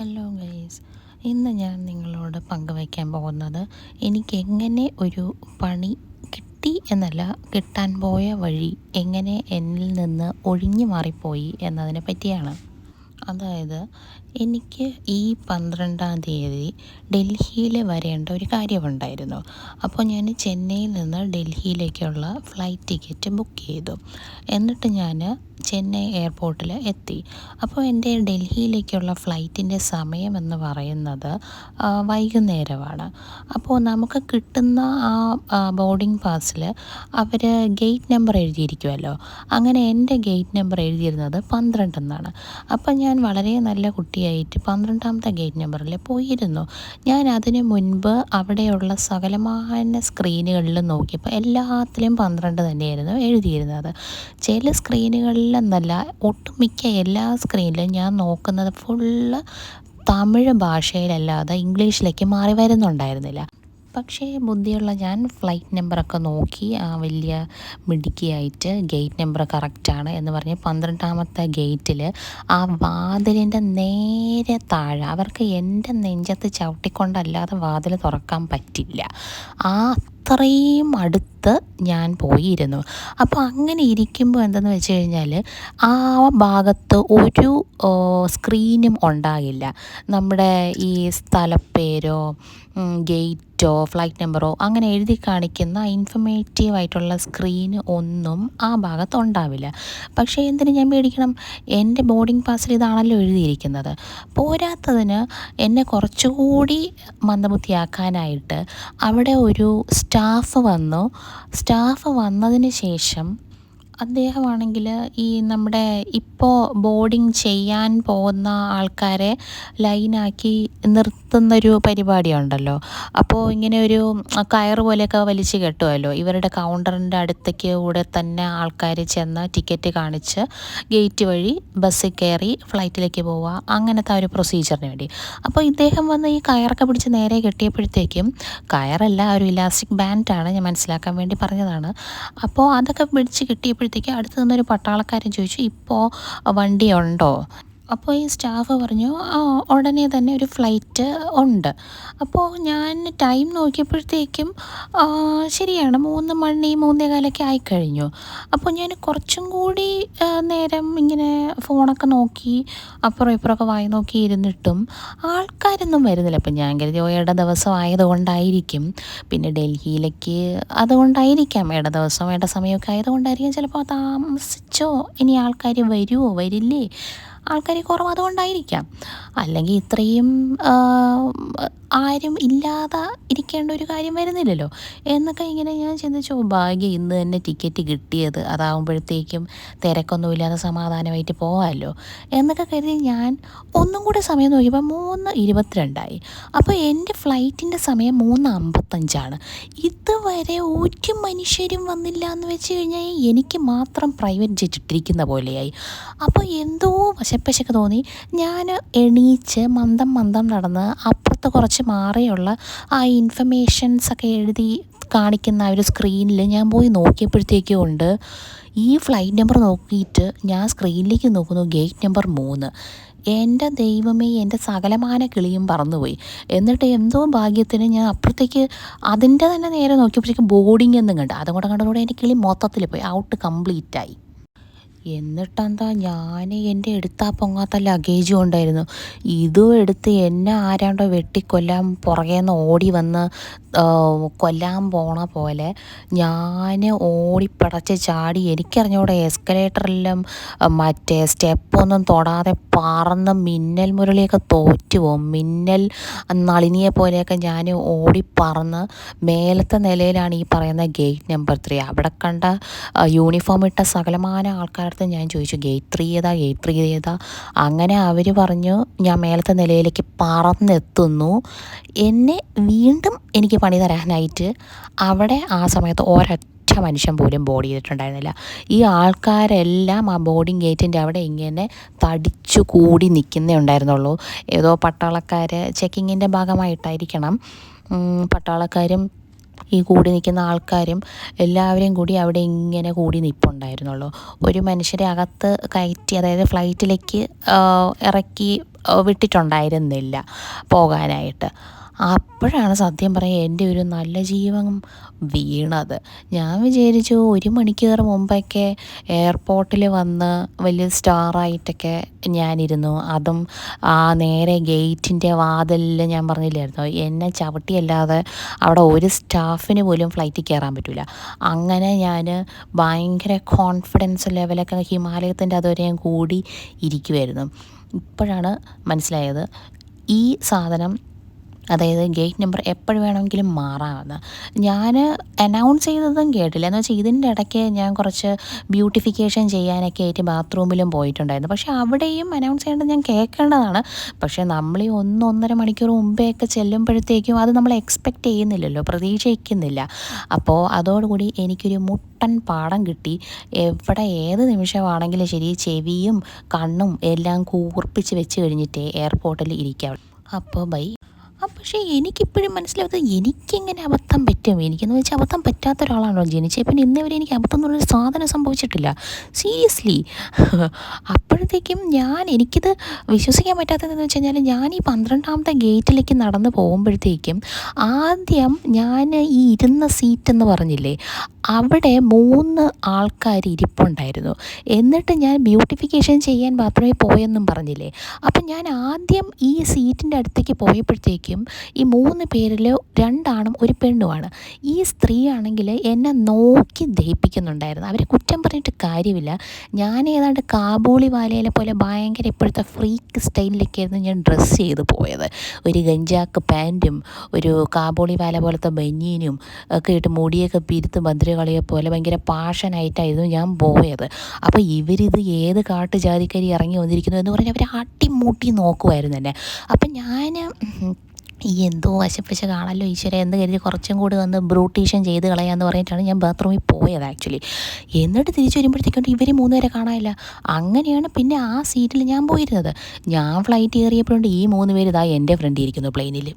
Hello guys ഇന്ന് ഞാൻ നിങ്ങളോട് പങ്കുവയ്ക്കാൻ പോകുന്നത് എനിക്ക് എങ്ങനെ ഒരു പണി കിട്ടി എന്നല്ല കിട്ടാൻ പോയ വഴി എങ്ങനെ എന്നിൽ നിന്ന് ഒഴിഞ്ഞു മാറിപ്പോയി എന്നതിനെ പറ്റിയാണ്. അതായത് എനിക്ക് ഈ പന്ത്രണ്ടാം തീയതി ഡൽഹിയിൽ വരേണ്ട ഒരു കാര്യമുണ്ടായിരുന്നു. അപ്പോൾ ഞാൻ ചെന്നൈയിൽ നിന്ന് ഡൽഹിയിലേക്കുള്ള ഫ്ലൈറ്റ് ടിക്കറ്റ് ബുക്ക് ചെയ്തു. എന്നിട്ട് ഞാൻ ചെന്നൈ എയർപോർട്ടിൽ എത്തി. അപ്പോൾ എന്റെ ഡൽഹിയിലേക്കുള്ള ഫ്ലൈറ്റിന്റെ സമയമെന്ന് പറയുന്നത് വൈകുന്നേരമാണ്. അപ്പോൾ നമുക്ക് കിട്ടുന്ന ആ ബോർഡിംഗ് പാസ്സിൽ അവർ ഗേറ്റ് നമ്പർ എഴുതിയിരിക്കുമല്ലോ അങ്ങനെ എന്റെ ഗേറ്റ് നമ്പർ എഴുതിയിരുന്നത് പന്ത്രണ്ട് എന്നാണ് അപ്പം ഞാൻ വളരെ നല്ല കുട്ടിയായിട്ട് പന്ത്രണ്ടാമത്തെ ഗേറ്റ് നമ്പറിൽ പോയിരുന്നു. ഞാൻ അതിന് മുൻപ് അവിടെയുള്ള സകലമായ സ്ക്രീനുകളിൽ നോക്കിയപ്പോൾ എല്ലാത്തിലും പന്ത്രണ്ട് തന്നെയായിരുന്നു എഴുതിയിരുന്നത്. ചില സ്ക്രീനുകളിൽ എന്നല്ല ഒട്ടുമിക്ക എല്ലാ സ്ക്രീനിലും ഞാൻ നോക്കുന്നത് ഫുള്ള് തമിഴ് ഭാഷയിലല്ലാതെ ഇംഗ്ലീഷിലേക്ക് മാറി വരുന്നുണ്ടായിരുന്നില്ല. പക്ഷേ ബുദ്ധിയുള്ള ഞാൻ ഫ്ലൈറ്റ് നമ്പറൊക്കെ നോക്കി ആ വലിയ മിടുക്കിയായിട്ട് ഗേറ്റ് നമ്പർ കറക്റ്റാണ് എന്ന് പറഞ്ഞ് പന്ത്രണ്ടാമത്തെ ഗേറ്റിൽ ആ വാതിലിന്റെ നേരെ താഴെ അവർക്ക് എന്റെ നെഞ്ചത്ത് ചവിട്ടിക്കൊണ്ടല്ലാതെ വാതിൽ തുറക്കാൻ പറ്റില്ല. ആ അത്രയും അടുത്ത് ഞാൻ പോയിരുന്നു. അപ്പോൾ അങ്ങനെ ഇരിക്കുമ്പോൾ എന്തെന്ന് വെച്ച് കഴിഞ്ഞാൽ ആ ഭാഗത്ത് ഒരു സ്ക്രീനും ഉണ്ടാകില്ല. നമ്മുടെ ഈ സ്ഥലപ്പേരോ ഗേറ്റോ ഫ്ലൈറ്റ് നമ്പറോ അങ്ങനെ എഴുതി കാണിക്കുന്ന ഇൻഫർമേറ്റീവ് ആയിട്ടുള്ള സ്ക്രീൻ ഒന്നും ആ ഭാഗത്ത് ഉണ്ടാവില്ല. പക്ഷേ എന്തിന് ഞാൻ പേടിക്കണം? എന്റെ ബോർഡിംഗ് പാസിൽ ഇതാണല്ലോ എഴുതിയിരിക്കുന്നത്. പോരാത്തതിന് എന്നെ കുറച്ചുകൂടി മന്ദബുദ്ധിയാക്കാനായിട്ട് അവിടെ ഒരു സ്റ്റാഫ് വന്നു. സ്റ്റാഫ് വന്നതിന് ശേഷം അദ്ദേഹമാണെങ്കിൽ ഈ നമ്മുടെ ഇപ്പോൾ ബോർഡിങ് ചെയ്യാൻ പോകുന്ന ആൾക്കാരെ ലൈനാക്കി നിർത്തുന്നൊരു പരിപാടിയുണ്ടല്ലോ. അപ്പോൾ ഇങ്ങനെ ഒരു കയർ പോലെയൊക്കെ വലിച്ചു കെട്ടുമല്ലോ. ഇവരുടെ കൗണ്ടറിന്റെ അടുത്തേക്ക് കൂടെ തന്നെ ആൾക്കാർ ചെന്ന് ടിക്കറ്റ് കാണിച്ച് ഗേറ്റ് വഴി ബസ്സിൽ കയറി ഫ്ലൈറ്റിലേക്ക് പോവുക. അങ്ങനത്തെ ഒരു പ്രൊസീജിയറിന് വേണ്ടി. അപ്പോൾ ഇദ്ദേഹം വന്ന് ഈ കയറൊക്കെ പിടിച്ച് നേരെ കെട്ടിയപ്പോഴത്തേക്കും കയറല്ല ഒരു ഇലാസ്റ്റിക് ബാൻഡാണ് ഞാൻ മനസ്സിലാക്കാൻ വേണ്ടി പറഞ്ഞതാണ്. അപ്പോൾ അതൊക്കെ പിടിച്ച് കിട്ടിയപ്പോഴത്തേക്കും അപ്പോഴത്തേക്ക് അടുത്ത് നിന്നൊരു പട്ടാളക്കാരൻ ചോദിച്ചു ഇപ്പോൾ വണ്ടി ഉണ്ടോ അപ്പോൾ ഈ സ്റ്റാഫ് പറഞ്ഞു ഉടനെ തന്നെ ഒരു ഫ്ലൈറ്റ് ഉണ്ട്. അപ്പോൾ ഞാൻ ടൈം നോക്കിയപ്പോഴത്തേക്കും ശരിയാണ് മൂന്ന് മണി മൂന്നേ കാലൊക്കെ ആയിക്കഴിഞ്ഞു. അപ്പോൾ ഞാൻ കുറച്ചും കൂടി നേരം ഇങ്ങനെ ഫോണൊക്കെ നോക്കി അപ്പുറം ഇപ്പുറമൊക്കെ വായി നോക്കി ഇരുന്നിട്ടും ആൾക്കാരൊന്നും വരുന്നില്ല. അപ്പം ഞാൻ കരുതി ഇട ദിവസം ആയതുകൊണ്ടായിരിക്കും. പിന്നെ ഡൽഹിയിലേക്ക് അതുകൊണ്ടായിരിക്കാം ഇട ദിവസം ഇട സമയമൊക്കെ ആയതുകൊണ്ടായിരിക്കും. ചിലപ്പോൾ താമസിച്ചോ ഇനി ആൾക്കാർ വരുമോ വരില്ലേ? ആൾക്കാർ കുറവ് അതുകൊണ്ടായിരിക്കാം. അല്ലെങ്കിൽ ഇത്രയും ആരും ഇല്ലാതെ ഇരിക്കേണ്ട ഒരു കാര്യം വരുന്നില്ലല്ലോ. എന്നൊക്കെ ഇങ്ങനെ ഞാൻ ചിന്തിച്ചു ഭാഗ്യം ഇന്ന് തന്നെ ടിക്കറ്റ് കിട്ടിയത്. അതാകുമ്പോഴത്തേക്കും തിരക്കൊന്നുമില്ലാതെ സമാധാനമായിട്ട് പോകാമല്ലോ എന്നൊക്കെ കരുതി ഞാൻ ഒന്നും കൂടെ സമയം നോക്കിയപ്പോൾ മൂന്ന് ഇരുപത്തിരണ്ടായി. അപ്പോൾ എന്റെ ഫ്ലൈറ്റിന്റെ സമയം മൂന്ന് അമ്പത്തഞ്ചാണ്. ഇതുവരെ ഒരു മനുഷ്യരും വന്നില്ല എന്ന് വെച്ച് കഴിഞ്ഞാൽ എനിക്ക് മാത്രം പ്രൈവറ്റ് ജെറ്റ് ഇട്ടിരിക്കുന്ന പോലെയായി. അപ്പോൾ എന്തോ വശപ്പശക്ക് തോന്നി. ഞാൻ എണീച്ച് മന്ദം മന്ദം നടന്ന് അപ്പുറത്ത് കുറച്ച് മാറിയുള്ള ആ ഇൻഫർമേഷൻസ് ഒക്കെ എഴുതി കാണിക്കുന്ന ആ ഒരു സ്ക്രീനിൽ ഞാൻ പോയി നോക്കിയപ്പോഴത്തേക്കും ഉണ്ട്. ഈ ഫ്ലൈറ്റ് നമ്പർ നോക്കിയിട്ട് ഞാൻ സ്ക്രീനിലേക്ക് നോക്കുന്നു ഗേറ്റ് നമ്പർ മൂന്ന്. എന്റെ ദൈവമേ എന്റെ സകലമാന കിളിയും പറന്നുപോയി. എന്നിട്ട് എന്തോ ഭാഗ്യത്തിന് ഞാൻ അപ്പുറത്തേക്ക് അതിന്റെ തന്നെ നേരെ നോക്കിയപ്പോഴത്തേക്കും ബോർഡിംഗ് എന്നും കണ്ട്. അതും കൂടെ കണ്ടതോടെ എന്റെ കിളി മൊത്തത്തിൽ പോയി. ഔട്ട് കംപ്ലീറ്റായി എന്നിട്ടെന്താ ഞാൻ എന്റെ എടുത്താ പൊങ്ങാത്ത ലഗേജും ഉണ്ടായിരുന്നു. ഇതും എടുത്ത് എന്നെ ആരാണ്ടോ വെട്ടിക്കൊല്ലാൻ പുറകേന്ന് ഓടി വന്ന് കൊല്ലാൻ പോണ പോലെ ഞാൻ ഓടിപ്പടച്ച് ചാടി എനിക്കറിഞ്ഞൂടെ എസ്കലേറ്ററിലും മറ്റേ സ്റ്റെപ്പൊന്നും തൊടാതെ പറന്ന് മിന്നൽ മുരളിയൊക്കെ തോറ്റു പോകും മിന്നൽ നളിനിയെ പോലെയൊക്കെ ഞാൻ ഓടിപ്പറന്ന് മേലത്തെ നിലയിലാണ് ഈ പറയുന്ന ഗേറ്റ് നമ്പർ ത്രീ അവിടെ കണ്ട യൂണിഫോം ഇട്ട സകലമാന ആൾക്കാരടുത്ത് ഞാൻ ചോദിച്ചു ഗേറ്റ് ത്രീ ഏതാ ഗേറ്റ് ത്രീ ഏതാ അങ്ങനെ അവർ പറഞ്ഞു ഞാൻ മേലത്തെ നിലയിലേക്ക് പറന്നെത്തുന്നു. എന്നെ വീണ്ടും എനിക്ക് പണി തരാനായിട്ട് അവിടെ ആ സമയത്ത് ഒരൊറ്റ മനുഷ്യൻ പോലും ബോർഡ് ചെയ്തിട്ടുണ്ടായിരുന്നില്ല. ഈ ആൾക്കാരെല്ലാം ആ ബോർഡിങ് ഗേറ്റിന്റെ അവിടെ ഇങ്ങനെ തടിച്ചു കൂടി നിൽക്കുന്നേ ഉണ്ടായിരുന്നുള്ളൂ. ഏതോ പട്ടാളക്കാർ ചെക്കിങ്ങിന്റെ ഭാഗമായിട്ടായിരിക്കണം. പട്ടാളക്കാരും ഈ കൂടി നിൽക്കുന്ന ആൾക്കാരും എല്ലാവരെയും കൂടി അവിടെ ഇങ്ങനെ കൂടി നിൽപ്പുണ്ടായിരുന്നുള്ളൂ ഒരു മനുഷ്യരെ അകത്ത് കയറ്റി അതായത് ഫ്ലൈറ്റിലേക്ക് ഇറക്കി വിട്ടിട്ടുണ്ടായിരുന്നില്ല പോകാനായിട്ട്. അപ്പോഴാണ് സത്യം പറയുക എന്റെ ഒരു നല്ല ജീവൻ വീണത്. ഞാൻ വിചാരിച്ചു ഒരു മണിക്കൂർ മുമ്പൊക്കെ എയർപോർട്ടിൽ വന്ന് വലിയ സ്റ്റാറായിട്ടൊക്കെ ഞാനിരുന്നു. അതും ആ നേരെ ഗേറ്റിന്റെ വാതിലിൽ ഞാൻ പറഞ്ഞില്ലായിരുന്നു? എന്നെ ചവിട്ടിയല്ലാതെ അവിടെ ഒരു സ്റ്റാഫിന് പോലും ഫ്ലൈറ്റിൽ കയറാൻ പറ്റില്ല അങ്ങനെ ഞാൻ ഭയങ്കര കോൺഫിഡൻസ് ലെവലൊക്കെ ഹിമാലയത്തിന്റെ അതുവരെയും കൂടി ഇരിക്കുമായിരുന്നു ഇപ്പോഴാണ് മനസ്സിലായത്. ഈ സാധനം അതായത് ഗേറ്റ് നമ്പർ എപ്പോഴും വേണമെങ്കിലും മാറാമെന്ന് ഞാൻ അനൗൺസ് ചെയ്തതും കേട്ടില്ല. എന്ന് വെച്ചാൽ ഇതിന്റെ ഇടയ്ക്ക് ഞാൻ കുറച്ച് ബ്യൂട്ടിഫിക്കേഷൻ ചെയ്യാനൊക്കെ ആയിട്ട് ബാത്റൂമിലും പോയിട്ടുണ്ടായിരുന്നു. പക്ഷേ അവിടെയും അനൗൺസ് ചെയ്യേണ്ടത് ഞാൻ കേൾക്കേണ്ടതാണ്. പക്ഷേ നമ്മൾ ഈ ഒന്ന് ഒന്നര മണിക്കൂർ മുമ്പേ ഒക്കെ ചെല്ലുമ്പോഴത്തേക്കും അത് നമ്മൾ എക്സ്പെക്റ്റ് ചെയ്യുന്നില്ലല്ലോ പ്രതീക്ഷിക്കുന്നില്ല. അപ്പോൾ അതോടുകൂടി എനിക്കൊരു മുട്ടൻ പാടം കിട്ടി. എവിടെ ഏത് നിമിഷമാണെങ്കിലും ശരി ചെവിയും കണ്ണും എല്ലാം കൂർപ്പിച്ച് വെച്ച് കഴിഞ്ഞിട്ടേ എയർപോർട്ടിൽ ഇരിക്കാം അപ്പോൾ ബൈ ആ പക്ഷേ എനിക്കിപ്പോഴും മനസ്സിലാവാത്തത് എനിക്കെങ്ങനെ അബദ്ധം പറ്റും? എനിക്കെന്ന് വെച്ചാൽ അബദ്ധം പറ്റാത്ത ഒരാളാണോ ജനിച്ചത്. പിന്നെ ഇന്നേ വരെ എനിക്ക് അബദ്ധം എന്നുള്ളൊരു സാധനം സംഭവിച്ചിട്ടില്ല. സീരിയസ്ലി അപ്പോഴത്തേക്കും ഞാൻ എനിക്കിത് വിശ്വസിക്കാൻ പറ്റാത്തതെന്ന് വെച്ച് കഴിഞ്ഞാൽ ഞാൻ ഈ പന്ത്രണ്ടാമത്തെ ഗേറ്റിലേക്ക് നടന്ന് പോകുമ്പോഴത്തേക്കും ആദ്യം ഞാൻ ഈ ഇരുന്ന സീറ്റ് എന്ന് പറഞ്ഞില്ലേ അവിടെ മൂന്ന് ആൾക്കാർ ഇരിപ്പുണ്ടായിരുന്നു. എന്നിട്ട് ഞാൻ ബ്യൂട്ടിഫിക്കേഷൻ ചെയ്യാൻ ബാത്റൂമിൽ പോയെന്നും പറഞ്ഞില്ലേ. അപ്പം ഞാൻ ആദ്യം ഈ സീറ്റിന്റെ അടുത്തേക്ക് പോയപ്പോഴത്തേക്കും ഈ മൂന്ന് പേരിൽ രണ്ടാണും ഒരു പെണ്ണുമാണ്. ഈ സ്ത്രീ ആണെങ്കിൽ എന്നെ നോക്കി ദഹിപ്പിക്കുന്നുണ്ടായിരുന്നു. അവരെ കുറ്റം പറഞ്ഞിട്ട് കാര്യമില്ല. ഞാൻ ഏതാണ്ട് കാബൂളി വാലയിലെ പോലെ ഭയങ്കര ഇപ്പോഴത്തെ ഫ്രീക്ക് സ്റ്റൈലിലൊക്കെയായിരുന്നു ഞാൻ ഡ്രസ്സ് ചെയ്ത് പോയത്. ഒരു ഗഞ്ചാക്ക് പാന്റും ഒരു കാബൂളി വാല പോലത്തെ ബനിയനും ഒക്കെ ഇട്ട് മുടിയൊക്കെ പിരുത്ത് ഭദ്രകളിയെ പോലെ ഭയങ്കര പാഷനായിട്ടായിരുന്നു ഞാൻ പോയത്. അപ്പോൾ ഇവരിത് ഏത് കാട്ട് ജാതിക്കരി ഇറങ്ങി വന്നിരിക്കുന്നു എന്ന് പറഞ്ഞാൽ അവർ അട്ടിമുട്ടി നോക്കുമായിരുന്നു തന്നെ അപ്പം ഞാൻ ഈ എന്തോ വശപ്പശ കാണല്ലോ ഈശ്വര എന്ന് കരുതി കുറച്ചും കൂടി വന്ന് ബ്രൂട്ടീഷൻ ചെയ്ത് കളയാന്ന് പറഞ്ഞിട്ടാണ് ഞാൻ ബാത്റൂമിൽ പോയത് ആക്ച്വലി. എന്നിട്ട് തിരിച്ചു വരുമ്പോഴത്തേക്കും ഇവർ മൂന്നുപേരെ കാണാനില്ല. അങ്ങനെയാണ് പിന്നെ ആ സീറ്റിൽ ഞാൻ പോയിരുന്നത്. ഞാൻ ഫ്ലൈറ്റ് കയറിയപ്പോഴുണ്ട് ഈ മൂന്ന് പേര് ഇതാ എന്റെ ഫ്രണ്ട് ഇരിക്കുന്നു പ്ലെയിനിൽ